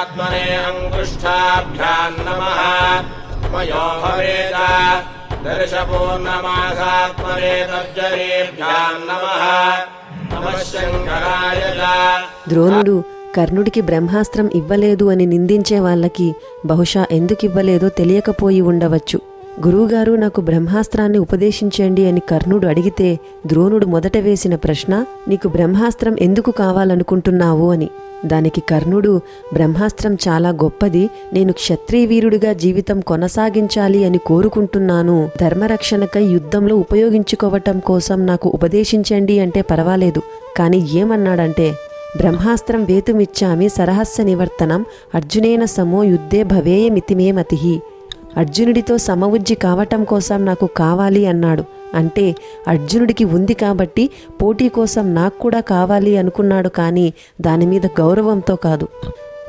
आत्मने अङ्गुष्ठाभ्याम् नमः मयो भवेद दर्शपूर्णमासात्मने तर्जनीभ्याम् नमः नमः शङ्कराय च ద్రోణుడు కర్ణుడికి బ్రహ్మాస్త్రం ఇవ్వలేదు అని నిందించే వాళ్ళకి బహుశా ఎందుకివ్వలేదో తెలియకపోయి ఉండవచ్చు గురువుగారు నాకు బ్రహ్మాస్త్రాన్ని ఉపదేశించండి అని కర్ణుడు అడిగితే ద్రోణుడు మొదట వేసిన ప్రశ్న నీకు బ్రహ్మాస్త్రం ఎందుకు కావాలనుకుంటున్నావు అని దానికి కర్ణుడు బ్రహ్మాస్త్రం చాలా గొప్పది నేను క్షత్రియవీరుడిగా జీవితం కొనసాగించాలి అని కోరుకుంటున్నాను. ధర్మరక్షణకై యుద్ధంలో ఉపయోగించుకోవటం కోసం నాకు ఉపదేశించండి అంటే పర్వాలేదు. కానీ ఏమన్నాడంటే బ్రహ్మాస్త్రం వేతుమిచ్చామి సరహస్య నివర్తనం అర్జునేన సమో యుద్ధే భవేయమితిమే మతిహి అర్జునుడితో సమవుజ్జి కావటం కోసం నాకు కావాలి అన్నాడు. అంటే అర్జునుడికి ఉంది కాబట్టి పోటీ కోసం నాకు కూడా కావాలి అనుకున్నాడు కానీ దాని మీద గౌరవంతో కాదు.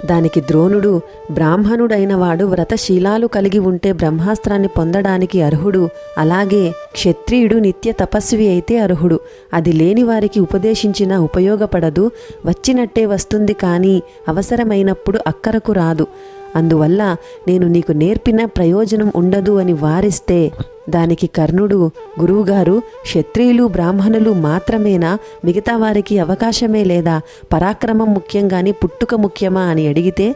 దానికి ద్రోణుడు బ్రాహ్మణుడైన వాడు వ్రతశీలాలు కలిగి ఉంటే బ్రహ్మాస్త్రాన్ని పొందడానికి అర్హుడు. అలాగే క్షత్రియుడు నిత్య తపస్వి అయితే అర్హుడు. అది లేని వారికి ఉపదేశించినా ఉపయోగపడదు. వచ్చినట్టే వస్తుంది కానీ అవసరమైనప్పుడు అక్కరకు రాదు. అందువల్ల నేను నీకు నేర్పిన ప్రయోజనం ఉండదు అని వారిస్తే దానికి కర్ణుడు గురువుగారు క్షత్రియులు బ్రాహ్మణులు మాత్రమేనా? మిగతా వారికి అవకాశమే లేదా? పరాక్రమం ముఖ్యంగాని పుట్టుక ముఖ్యమా అని అడిగితే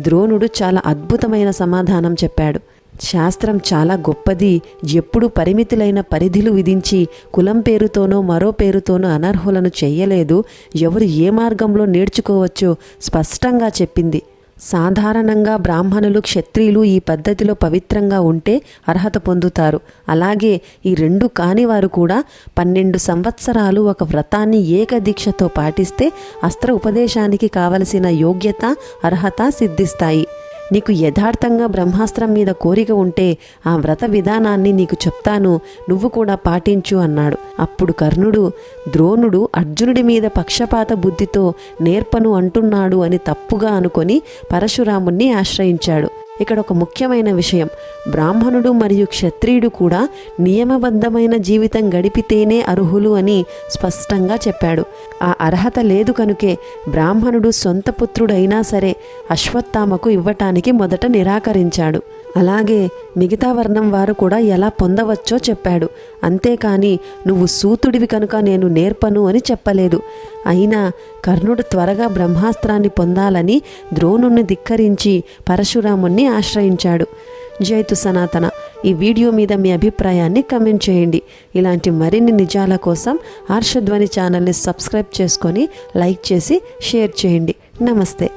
ద్రోణుడు చాలా అద్భుతమైన సమాధానం చెప్పాడు. శాస్త్రం చాలా గొప్పది. ఎప్పుడు పరిమితులైన పరిధులు విధించి కులం పేరుతోనో మరో పేరుతోనో అనర్హులను చెయ్యలేదు ఎవరు ఏ మార్గంలో నేర్చుకోవచ్చో స్పష్టంగా చెప్పింది. సాధారణంగా బ్రాహ్మణులు క్షత్రియులు ఈ పద్ధతిలో పవిత్రంగా ఉంటే అర్హత పొందుతారు. అలాగే ఈ రెండు కాని వారు కూడా పన్నెండు సంవత్సరాలు ఒక వ్రతాన్ని ఏకదీక్షతో పాటిస్తే అస్త్ర ఉపదేశానికి కావలసిన యోగ్యత అర్హత సిద్ధిస్తాయి. నీకు యథార్థంగా బ్రహ్మాస్త్రం మీద కోరిక ఉంటే ఆ వ్రత విధానాన్ని నీకు చెప్తాను నువ్వు కూడా పాటించు అన్నాడు. అప్పుడు కర్ణుడు ద్రోణుడు అర్జునుడి మీద పక్షపాత బుద్ధితో నేర్పను అంటున్నాడు అని తప్పుగా అనుకొని పరశురాముణ్ణి ఆశ్రయించాడు. ఇక్కడ ఒక ముఖ్యమైన విషయం. బ్రాహ్మణుడు మరియు క్షత్రియుడు కూడా నియమబద్ధమైన జీవితం గడిపితేనే అర్హులు అని స్పష్టంగా చెప్పాడు. ఆ అర్హత లేదు కనుకే బ్రాహ్మణుడు సొంత పుత్రుడైనా సరే అశ్వత్థామకు ఇవ్వటానికి మొదట నిరాకరించాడు. అలాగే మిగతా వర్ణం వారు కూడా ఎలా పొందవచ్చో చెప్పాడు. అంతేకాని నువ్వు సూతుడివి కనుక నేను నేర్పను అని చెప్పలేదు. అయినా కర్ణుడు త్వరగా బ్రహ్మాస్త్రాన్ని పొందాలని ద్రోణుణ్ణి ధిక్కరించి పరశురాముణ్ణి ఆశ్రయించాడు. జైతు సనాతన ఈ వీడియో మీద మీ అభిప్రాయాన్ని కమెంట్ చేయండి. ఇలాంటి మరిన్ని నిజాల కోసం హర్షధ్వని ఛానల్ని సబ్స్క్రైబ్ చేసుకొని లైక్ చేసి షేర్ చేయండి. నమస్తే.